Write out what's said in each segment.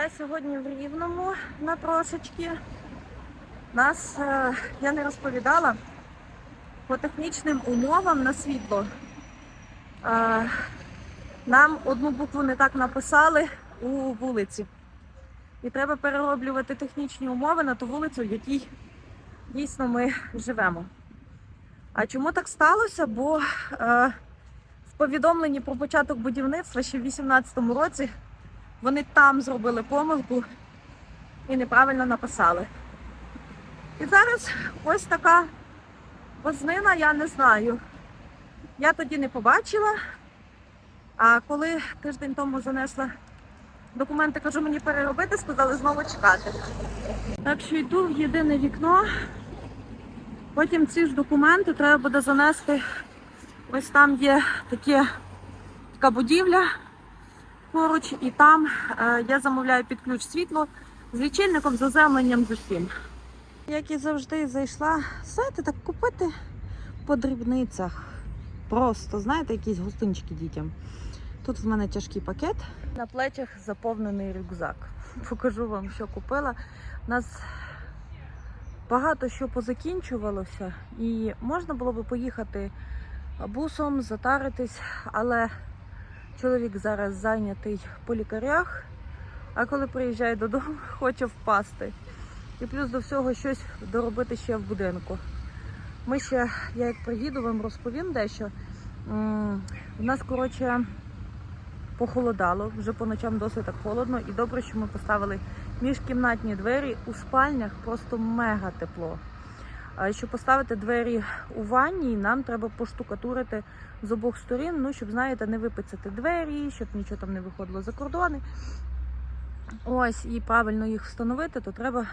Я сьогодні в Рівному на трошечки. Нас, е, я не розповідала, по технічним умовам на світло. е, Нам одну букву не так написали у вулиці. І треба перероблювати технічні умови на ту вулицю, в якій дійсно ми живемо. А чому так сталося? Бо е, в повідомленні про початок будівництва ще в 2018 році вони там зробили помилку і неправильно написали. І зараз ось така вознина, я не знаю. Я тоді не побачила, а коли тиждень тому занесла документи, кажу мені переробити, сказали знову чекати. Так що йду в єдине вікно. Потім ці ж документи треба буде занести. Ось там є таке, така будівля поруч, і там е, я замовляю під ключ світло з лічильником, з оземленням з усім. Як і завжди зайшла, знаєте, так купити по дрібницях. Просто, знаєте, якісь гостинчики дітям. Тут в мене тяжкий пакет. На плечах заповнений рюкзак. Покажу вам, що купила. У нас багато що позакінчувалося, і можна було би поїхати бусом, затаритись, але чоловік зараз зайнятий по лікарях, а коли приїжджає додому, хоче впасти. І плюс до всього щось доробити ще в будинку. Ми ще, я як приїду, вам розповім дещо. У нас, коротше, похолодало, вже по ночам досить так холодно, і добре, що ми поставили міжкімнатні двері у спальнях, просто мега тепло. Щоб поставити двері у ванні, нам треба поштукатурити з обох сторін, ну, щоб, знаєте, не випицяти двері, щоб нічого там не виходило за кордони. Ось, і правильно їх встановити, то треба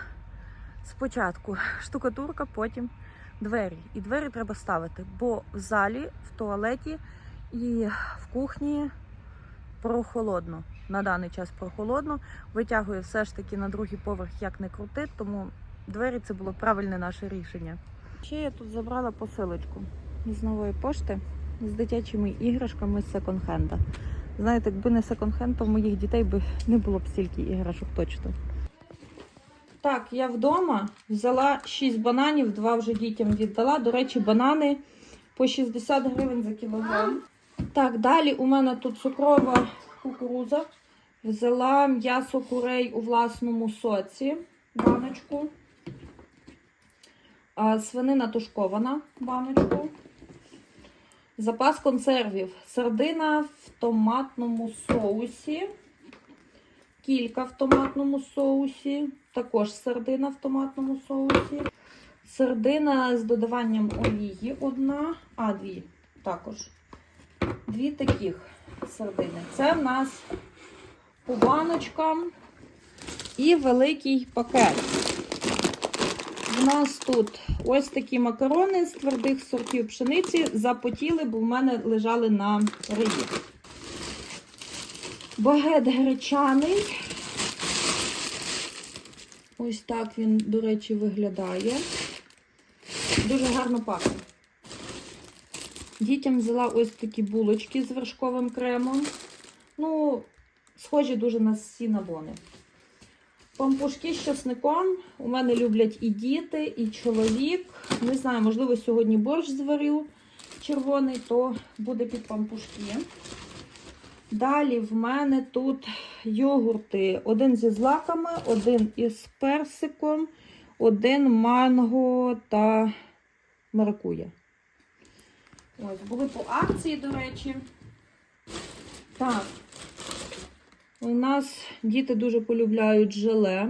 спочатку штукатурка, потім двері. І двері треба ставити, бо в залі, в туалеті і в кухні прохолодно. На даний час прохолодно. Витягує все ж таки на другий поверх, як не крути, тому двері це було правильне наше рішення. Ще я тут забрала посилочку з нової пошти з дитячими іграшками з секонд-хенда. Знаєте, якби не секонд-хенд, то в моїх дітей би не було б стільки іграшок точно. Так, я вдома взяла 6 бананів, два вже дітям віддала. До речі, банани по 60 гривень за кілограм. Так, далі у мене тут цукрова кукуруза. Взяла м'ясо курей у власному соці, баночку. Свинина тушкована баночку. Запас консервів. Сардина в томатному соусі. Кілька в томатному соусі. Також сардина в томатному соусі. Сардина з додаванням олії одна, а дві також. Дві таких сардини. Це в нас по баночкам і великий пакет. У нас тут ось такі макарони з твердих сортів пшениці запотіли, бо в мене лежали на риї. Багет гречаний. Ось так він, до речі, виглядає. Дуже гарно пахне. Дітям взяла ось такі булочки з вершковим кремом. Ну, схожі дуже на сінабони. Пампушки з часником. У мене люблять і діти, і чоловік. Не знаю, можливо, сьогодні борщ зварю червоний, то буде під пампушки. Далі в мене тут йогурти. Один зі злаками, один із персиком, один манго та маракуя. Ось, були по акції, до речі. Так. У нас діти дуже полюбляють желе.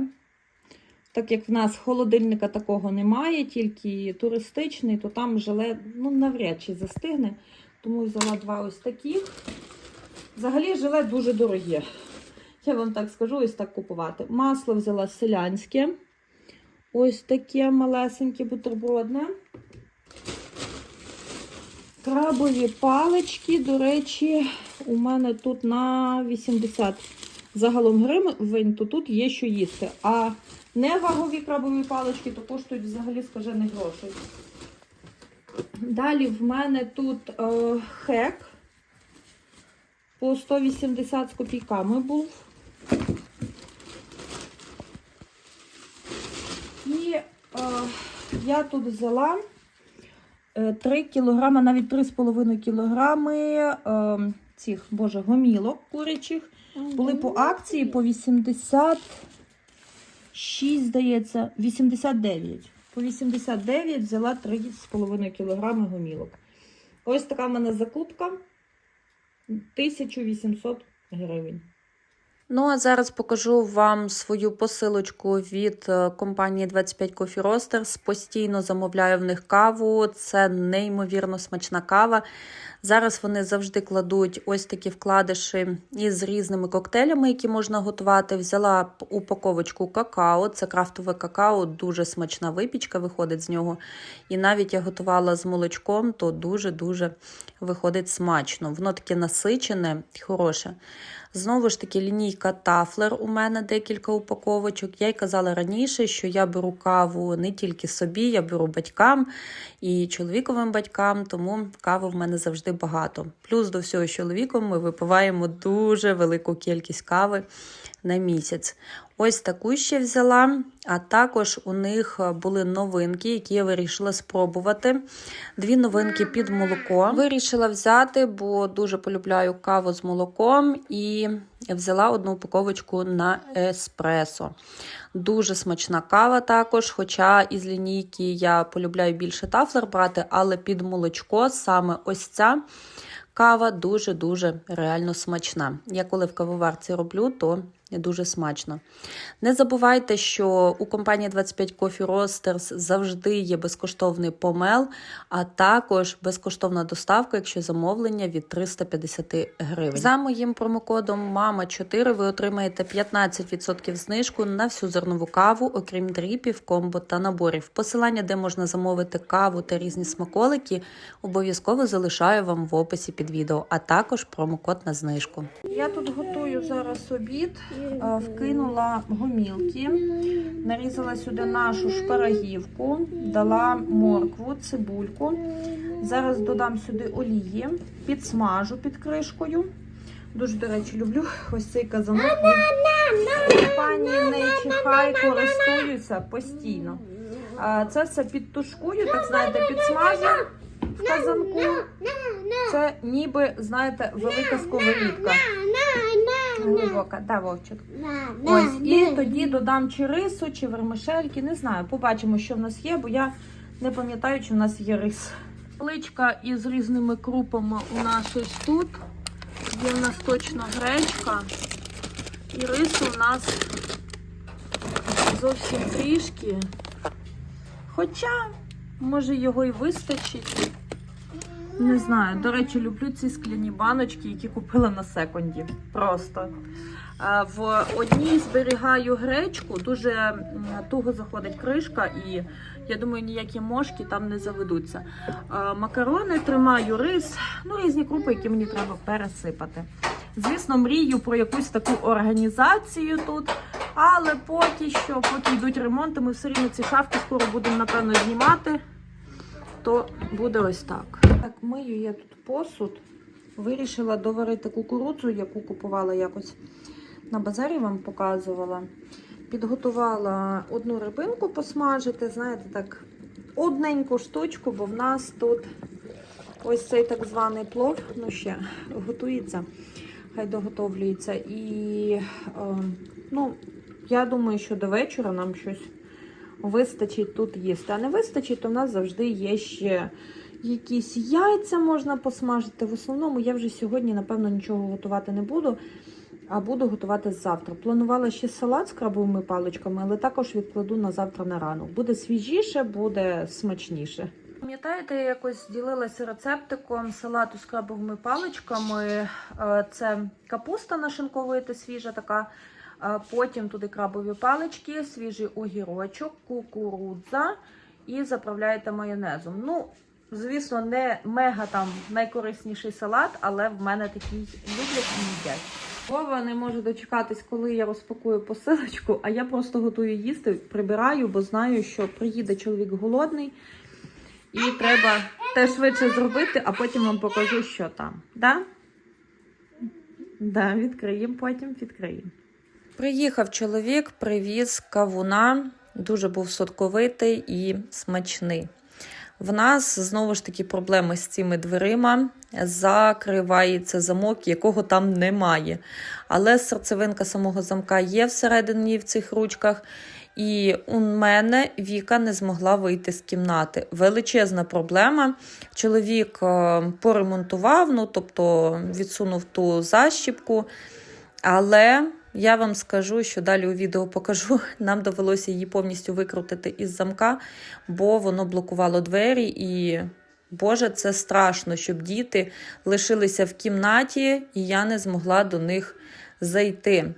Так як в нас холодильника такого немає, тільки туристичний, то там желе ну, навряд чи застигне. Тому взяла два ось таких. Взагалі желе дуже дороге. Я вам так скажу, ось так купувати. Масло взяла селянське. Ось таке малесеньке бутербродне. Крабові палички, до речі, у мене тут на 80 загалом гривень, то тут є що їсти. А невагові крабові палички то коштують взагалі скажених грошей. Далі в мене тут е, хек по 180 з копійками був. І е, я тут взяла е, 3 кілограми, навіть 3,5 кілограми. Е, цих, боже, гомілок курячих. Були по акції по 86, здається, 89. По 89 взяла 3,5 кг гомілок. Ось така в мене закупка. 1800 гривень. Ну а зараз покажу вам свою посилочку від е, компанії 25 Coffee Roasters. Постійно замовляю в них каву. Це неймовірно смачна кава. Зараз вони завжди кладуть ось такі вкладиші із різними коктейлями, які можна готувати. Взяла упаковочку какао. Це крафтове какао, дуже смачна випічка виходить з нього. І навіть я готувала з молочком, то дуже-дуже виходить смачно. Воно таке насичене, хороше. Знову ж таки, лінійка Тафлер у мене декілька упаковочок. Я й казала раніше, що я беру каву не тільки собі, я беру батькам і чоловіковим батькам, тому кави в мене завжди багато. Плюс до всього з чоловіком ми випиваємо дуже велику кількість кави на місяць. Ось таку ще взяла, а також у них були новинки, які я вирішила спробувати. Дві новинки під молоко. Вирішила взяти, бо дуже полюбляю каву з молоком і взяла одну упаковочку на еспресо. Дуже смачна кава також, хоча із лінійки я полюбляю більше тафлер брати, але під молочко саме ось ця кава дуже-дуже реально смачна. Я коли в кавоварці роблю, то дуже смачно. Не забувайте, що у компанії 25 Coffee Roasters завжди є безкоштовний помел, а також безкоштовна доставка, якщо замовлення від 350 гривень. За моїм промокодом мама 4 ви отримаєте 15% знижку на всю зернову каву, окрім дріпів, комбо та наборів. Посилання, де можна замовити каву та різні смаколики, обов'язково залишаю вам в описі під відео, а також промокод на знижку. Я тут готую зараз обід, вкинула гомілки, нарізала сюди нашу шпарагівку, дала моркву, цибульку. Зараз додам сюди олії, підсмажу під кришкою. Дуже, до речі, люблю ось цей казанок. Компанії Nature High користуються постійно. Це все підтушкую, так знаєте, підсмажу в казанку. Це ніби, знаєте, велика сковорідка. Глибока, да, вовчик. Ось, і тоді додам чи рису, чи вермишельки, не знаю. Побачимо, що в нас є, бо я не пам'ятаю, чи в нас є рис. Пличка із різними крупами у нас ось тут. Є в нас точно гречка. І рису у нас зовсім трішки. Хоча, може, його і вистачить. Не знаю. До речі, люблю ці скляні баночки, які купила на секунді. Просто. Е, В одній зберігаю гречку, дуже туго заходить кришка, і я думаю, ніякі мошки там не заведуться. Е, Макарони тримаю рис, ну різні крупи, які мені треба пересипати. Звісно, мрію про якусь таку організацію тут, але поки що, поки йдуть ремонти, ми все рівно ці шафки скоро будемо, напевно, знімати то буде ось так. Так, мию я тут посуд. Вирішила доварити кукурудзу, яку купувала якось на базарі, вам показувала. Підготувала одну рибинку посмажити, знаєте, так, одненьку штучку, бо в нас тут ось цей так званий плов, ну ще готується, хай доготовлюється. І е, ну, я думаю, що до вечора нам щось вистачить тут їсти. А не вистачить, то в нас завжди є ще якісь яйця можна посмажити. В основному я вже сьогодні, напевно, нічого готувати не буду, а буду готувати завтра. Планувала ще салат з крабовими паличками, але також відкладу на завтра на ранок. Буде свіжіше, буде смачніше. Пам'ятаєте, я якось ділилася рецептиком салату з крабовими паличками. Е, Це капуста нашинковуєте свіжа така. Потім туди крабові палички, свіжий огірочок, кукурудза і заправляєте майонезом. Ну, звісно, не мега там найкорисніший салат, але в мене такий люблять і їдять. Вова не може дочекатись, коли я розпакую посилочку, а я просто готую їсти, прибираю, бо знаю, що приїде чоловік голодний, і треба те швидше зробити, а потім вам покажу, що там. Да? Да, відкриємо, потім відкриємо. Приїхав чоловік, привіз кавуна. дуже був сотковитий і смачний. В нас знову ж таки проблеми з цими дверима. Закривається замок, якого там немає. Але серцевинка самого замка є всередині в цих ручках. І у мене Віка не змогла вийти з кімнати. Величезна проблема. Чоловік е, поремонтував, ну тобто відсунув ту защіпку. Але я вам скажу, що далі у відео покажу. Нам довелося її повністю викрутити із замка, бо воно блокувало двері. І, Боже, це страшно, щоб діти лишилися в кімнаті, і я не змогла до них зайти.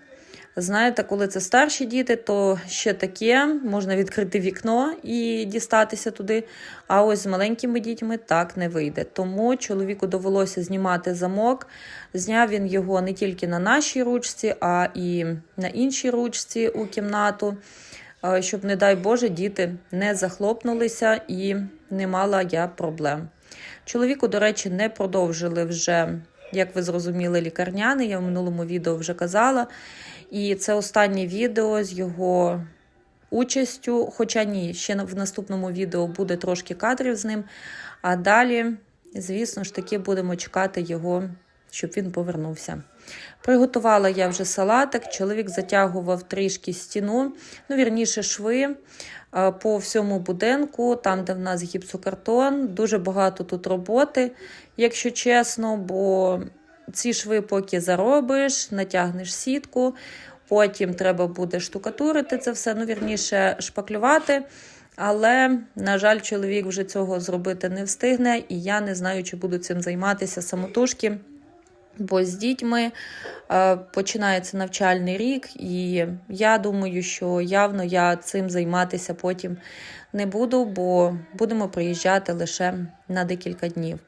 Знаєте, коли це старші діти, то ще таке, можна відкрити вікно і дістатися туди. А ось з маленькими дітьми так не вийде. Тому чоловіку довелося знімати замок. Зняв він його не тільки на нашій ручці, а і на іншій ручці у кімнату, е, щоб, не дай Боже, діти не захлопнулися і не мала я проблем. Чоловіку, до речі, не продовжили вже, як ви зрозуміли, лікарняний. Я в минулому відео вже казала. І це останнє відео з його участю. Хоча ні, ще в наступному відео буде трошки кадрів з ним. А далі, звісно ж таки, будемо чекати його, щоб він повернувся. Приготувала я вже салатик, чоловік затягував трішки стіну, ну, вірніше, шви е, по всьому будинку, там, де в нас гіпсокартон. Дуже багато тут роботи, якщо чесно, бо ці шви, поки заробиш, натягнеш сітку, потім треба буде штукатурити це все, ну, вірніше, шпаклювати. Але, на жаль, чоловік вже цього зробити не встигне, і я не знаю, чи буду цим займатися самотужки. Бо з дітьми е, починається навчальний рік, і я думаю, що явно я цим займатися потім не буду, бо будемо приїжджати лише на декілька днів.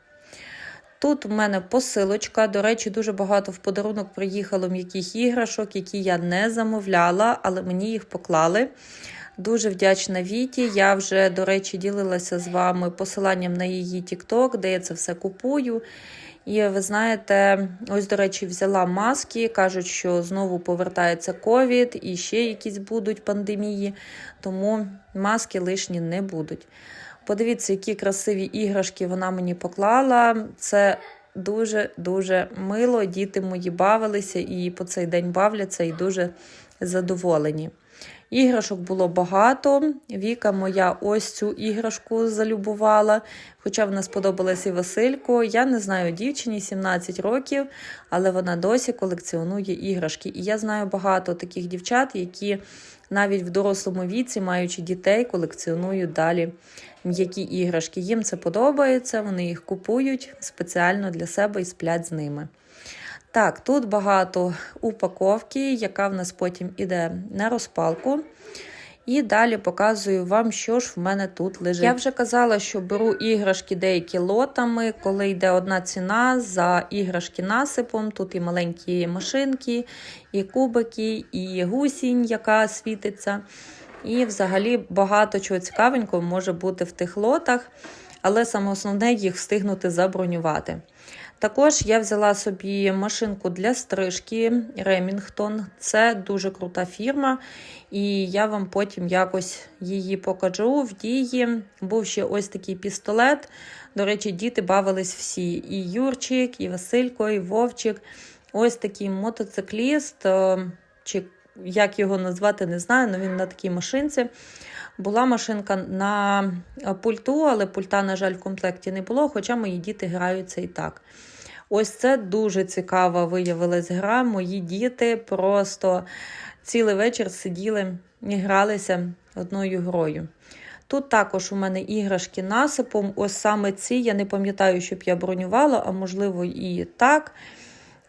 Тут у мене посилочка. До речі, дуже багато в подарунок приїхало м'яких іграшок, які я не замовляла, але мені їх поклали. Дуже вдячна Віті. Я вже, до речі, ділилася з вами посиланням на її TikTok, де я це все купую. І ви знаєте, ось, до речі, взяла маски. Кажуть, що знову повертається ковід і ще якісь будуть пандемії, тому маски лишні не будуть. Подивіться, які красиві іграшки вона мені поклала. Це дуже-дуже мило. Діти мої бавилися і по цей день бавляться і дуже задоволені. Іграшок було багато. Віка моя ось цю іграшку залюбувала, хоча вона сподобалась і Васильку. Я не знаю дівчині 17 років, але вона досі колекціонує іграшки. І я знаю багато таких дівчат, які навіть в дорослому віці, маючи дітей, колекціонують далі м'які іграшки. Їм це подобається, вони їх купують спеціально для себе і сплять з ними. Так, тут багато упаковки, яка в нас потім іде на розпалку. І далі показую вам, що ж в мене тут лежить. Я вже казала, що беру іграшки деякі лотами, коли йде одна ціна за іграшки насипом. Тут і маленькі машинки, і кубики, і гусінь, яка світиться. І взагалі багато чого цікавенького може бути в тих лотах, але саме основне їх встигнути забронювати. Також я взяла собі машинку для стрижки Remington. Це дуже крута фірма, і я вам потім якось її покажу в дії. Був ще ось такий пістолет. До речі, діти бавились всі: і Юрчик, і Василько, і Вовчик. Ось такий мотоцикліст, е, чи як його назвати, не знаю, але він на такій машинці. Була машинка на пульту, але пульта, на жаль, в комплекті не було, хоча мої діти граються і так. Ось це дуже цікава виявилась гра. Мої діти просто цілий вечір сиділи і гралися одною грою. Тут також у мене іграшки насипом. Ось саме ці, я не пам'ятаю, щоб я бронювала, а можливо, і так.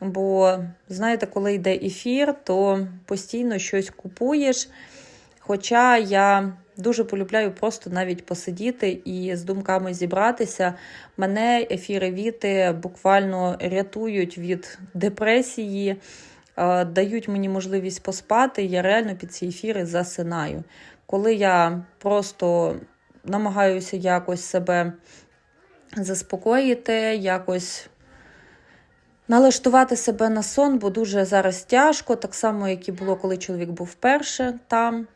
Бо, знаєте, коли йде ефір, то постійно щось купуєш. Хоча я дуже полюбляю просто навіть посидіти і з думками зібратися. Мене ефіри Віти буквально рятують від депресії, е, дають мені можливість поспати. Я реально під ці ефіри засинаю. Коли я просто намагаюся якось себе заспокоїти, якось налаштувати себе на сон, бо дуже зараз тяжко, так само, як і було, коли чоловік був вперше там.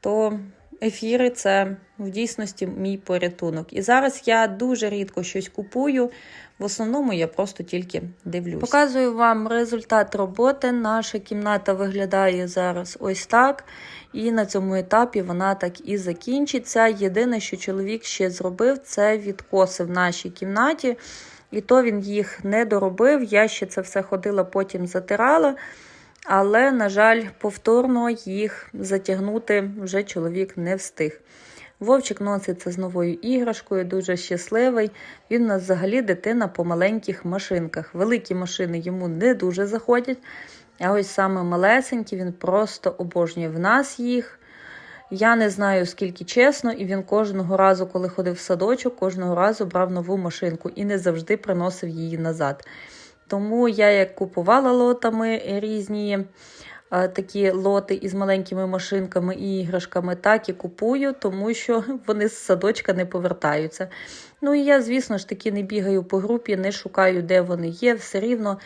то ефіри це в дійсності мій порятунок. І зараз я дуже рідко щось купую. В основному я просто тільки дивлюсь. Показую вам результат роботи. Наша кімната виглядає зараз ось так. І на цьому етапі вона так і закінчиться. Єдине, що чоловік ще зробив, це відкоси в нашій кімнаті. І то він їх не доробив. Я ще це все ходила, потім затирала. Але, на жаль, повторно їх затягнути вже чоловік не встиг. Вовчик носиться з новою іграшкою, дуже щасливий. Він у нас взагалі дитина по маленьких машинках. Великі машини йому не дуже заходять. А ось саме малесенькі він просто обожнює в нас їх. Я не знаю скільки чесно, і він кожного разу, коли ходив в садочок, кожного разу брав нову машинку і не завжди приносив її назад. Тому я як купувала лотами різні е, такі лоти із маленькими машинками і іграшками, так і купую, тому що вони з садочка не повертаються. Ну і я, звісно ж таки, не бігаю по групі, не шукаю, де вони є. Все рівно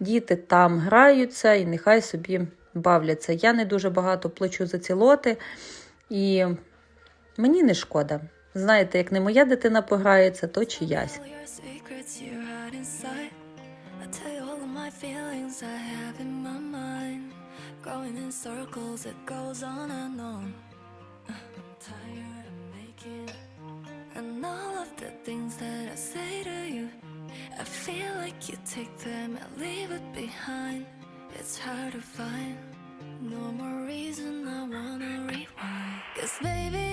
діти там граються і нехай собі бавляться. Я не дуже багато плачу за ці лоти, і мені не шкода. Знаєте, як не моя дитина пограється, то чиясь. Uh, and all of the things that I say to you. I feel like you take them and leave it behind. It's hard to find. No more reason I wanna rewind. Cause baby,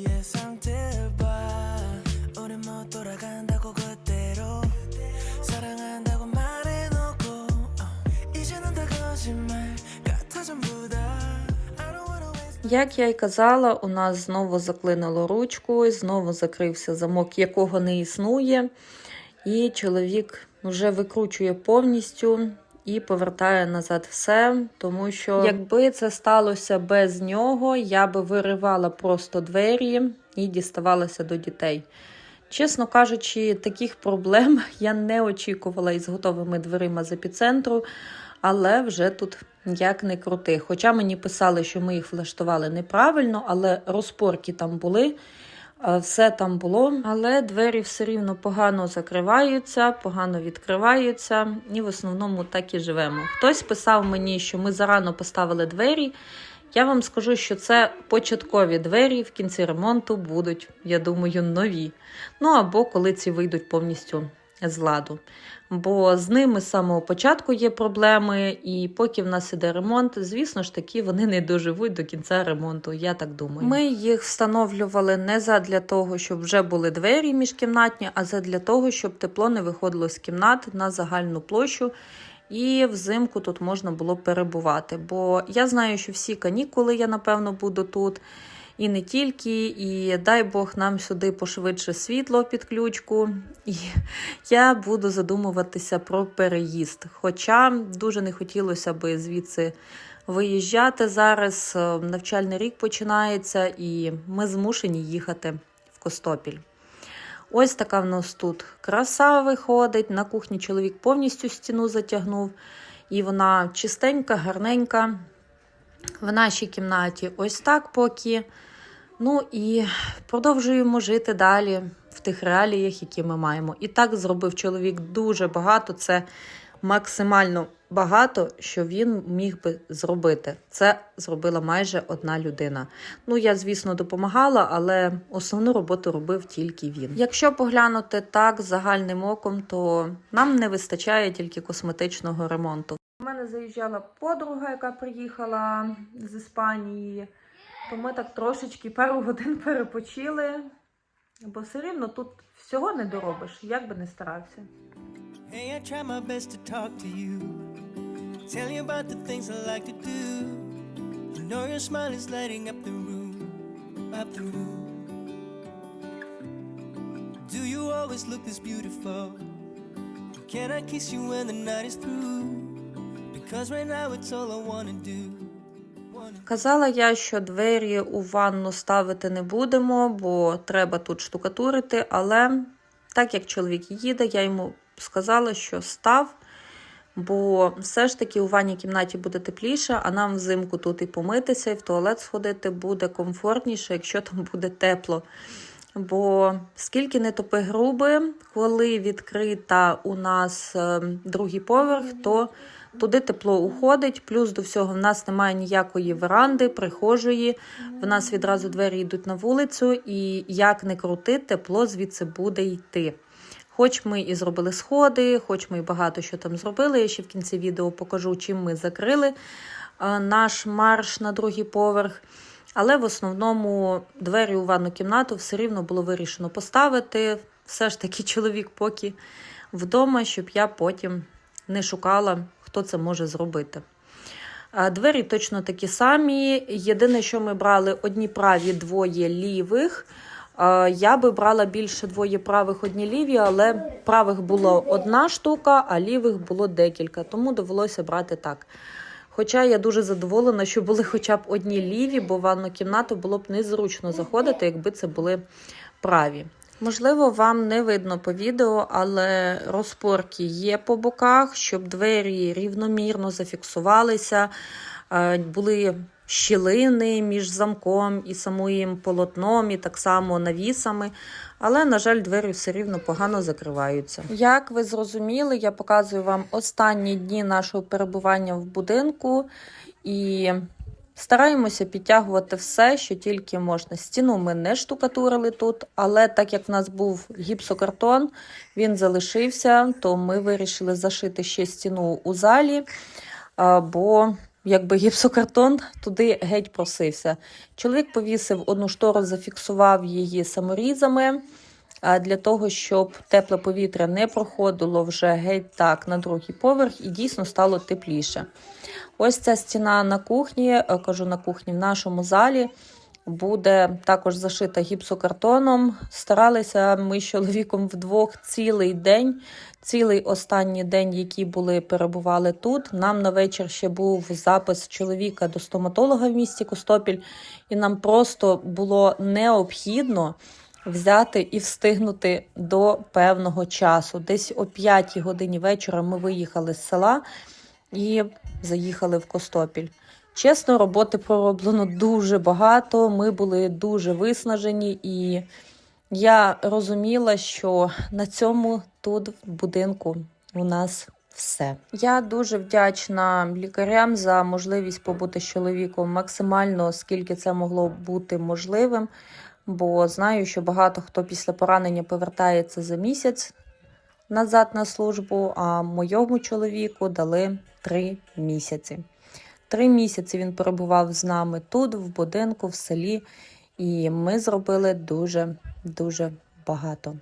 우리의 상태를 봐 우린 못 돌아간다고 그대로 사랑한다고 말해놓고 어, 이제는 다 거짓말 같아 전부 다 I don't wanna waste Як я й казала, у нас знову заклинило ручку, і знову закрився замок, якого не існує. І чоловік вже викручує повністю і повертає назад все, тому що якби це сталося без нього, я би виривала просто двері і діставалася до дітей. Чесно кажучи, таких проблем я не очікувала із готовими дверима з епіцентру, але вже тут як не крути. Хоча мені писали, що ми їх влаштували неправильно, але розпорки там були, все там було. Але двері все рівно погано закриваються, погано відкриваються, і в основному так і живемо. Хтось писав мені, що ми зарано поставили двері. Я вам скажу, що це початкові двері в кінці ремонту будуть, я думаю, нові. Ну або коли ці вийдуть повністю з ладу. Бо з ними з самого початку є проблеми, і поки в нас іде ремонт, звісно ж таки, вони не доживуть до кінця ремонту, я так думаю. Ми їх встановлювали не задля того, щоб вже були двері міжкімнатні, а задля того, щоб тепло не виходило з кімнат на загальну площу. І взимку тут можна було перебувати. Бо я знаю, що всі канікули я, напевно, буду тут. І не тільки, і дай Бог нам сюди пошвидше світло під ключку. І я буду задумуватися про переїзд. Хоча дуже не хотілося би звідси виїжджати зараз. Навчальний рік починається, і ми змушені їхати в Костопіль. Ось така в нас тут краса виходить. На кухні чоловік повністю стіну затягнув, і вона чистенька, гарненька. В нашій кімнаті ось так поки. Ну і продовжуємо жити далі в тих реаліях, які ми маємо. І так зробив чоловік дуже багато. Це максимально багато, що він міг би зробити. Це зробила майже одна людина. Ну, я, звісно, допомагала, але основну роботу робив тільки він. Якщо поглянути так загальним оком, то нам не вистачає тільки косметичного ремонту. У мене заїжджала подруга, яка приїхала з Іспанії. То ми так трошечки пару годин перепочили, бо все рівно тут всього не доробиш, як би не старався. Hey, I try my best to talk to you Tell you about the things I like to do. You know your smile is lighting up the room, up the room. Do you always look this beautiful? Can I kiss you when the night is through? Because right now it's all I wanna do. Казала я, що двері у ванну ставити не будемо, бо треба тут штукатурити. Але так як чоловік їде, я йому сказала, що став. Бо все ж таки у ванній кімнаті буде тепліше, а нам взимку тут і помитися, і в туалет сходити буде комфортніше, якщо там буде тепло. Бо скільки не топи груби, коли відкрита у нас е, другий поверх, то туди тепло уходить. Плюс до всього в нас немає ніякої веранди, прихожої. В нас відразу двері йдуть на вулицю, і як не крути, тепло звідси буде йти. Хоч ми і зробили сходи, хоч ми і багато що там зробили. Я ще в кінці відео покажу, чим ми закрили е, наш марш на другий поверх. Але в основному двері у ванну кімнату все рівно було вирішено поставити. Все ж таки, чоловік поки вдома, щоб я потім не шукала, хто це може зробити. Двері точно такі самі. Єдине, що ми брали одні праві, двоє лівих. Я би брала більше двоє правих, одні ліві, але правих було одна штука, а лівих було декілька, тому довелося брати так. Хоча я дуже задоволена, що були хоча б одні ліві, бо в ванну кімнату було б незручно заходити, якби це були праві. Можливо, вам не видно по відео, але розпорки є по боках, щоб двері рівномірно зафіксувалися, е, були щілини між замком і самим полотном, і так само навісами. Але, на жаль, двері все рівно погано закриваються. Як ви зрозуміли, я показую вам останні дні нашого перебування в будинку і стараємося підтягувати все, що тільки можна. Стіну ми не штукатурили тут, але так як в нас був гіпсокартон, він залишився, то ми вирішили зашити ще стіну у залі, бо якби гіпсокартон туди геть просився. Чоловік повісив одну штору, зафіксував її саморізами. Для того, щоб тепле повітря не проходило вже геть так на другий поверх і дійсно стало тепліше. Ось ця стіна на кухні, е, кажу на кухні, в нашому залі буде також зашита гіпсокартоном. Старалися ми з чоловіком вдвох цілий день, цілий останній день, який були перебували тут. Нам на вечір ще був запис чоловіка до стоматолога в місті Костопіль, і нам просто було необхідно. Взяти і встигнути до певного часу. Десь о 5 годині вечора ми виїхали з села і заїхали в Костопіль. Чесно, роботи пророблено дуже багато. Ми були дуже виснажені, і я розуміла, що на цьому тут в будинку у нас все. Я дуже вдячна лікарям за можливість побути з чоловіком максимально, скільки це могло бути можливим. Бо знаю, що багато хто після поранення повертається за місяць назад на службу, а моєму чоловіку дали три місяці. Три місяці він перебував з нами тут, в будинку, в селі, і ми зробили дуже-дуже багато.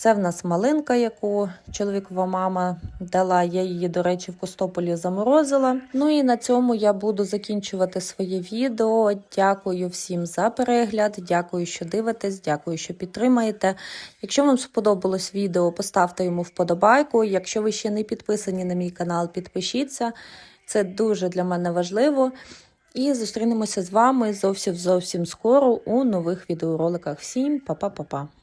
Це в нас малинка, яку чоловікова мама дала. Я її, до речі, в Костополі заморозила. Ну і на цьому я буду закінчувати своє відео. Дякую всім за перегляд. Дякую, що дивитесь, дякую, що підтримаєте. Якщо вам сподобалось відео, поставте йому вподобайку. Якщо ви ще не підписані на мій канал, підпишіться. Це дуже для мене важливо. І зустрінемося з вами зовсім зовсім скоро у нових відеороликах. Всім па-па-па-па!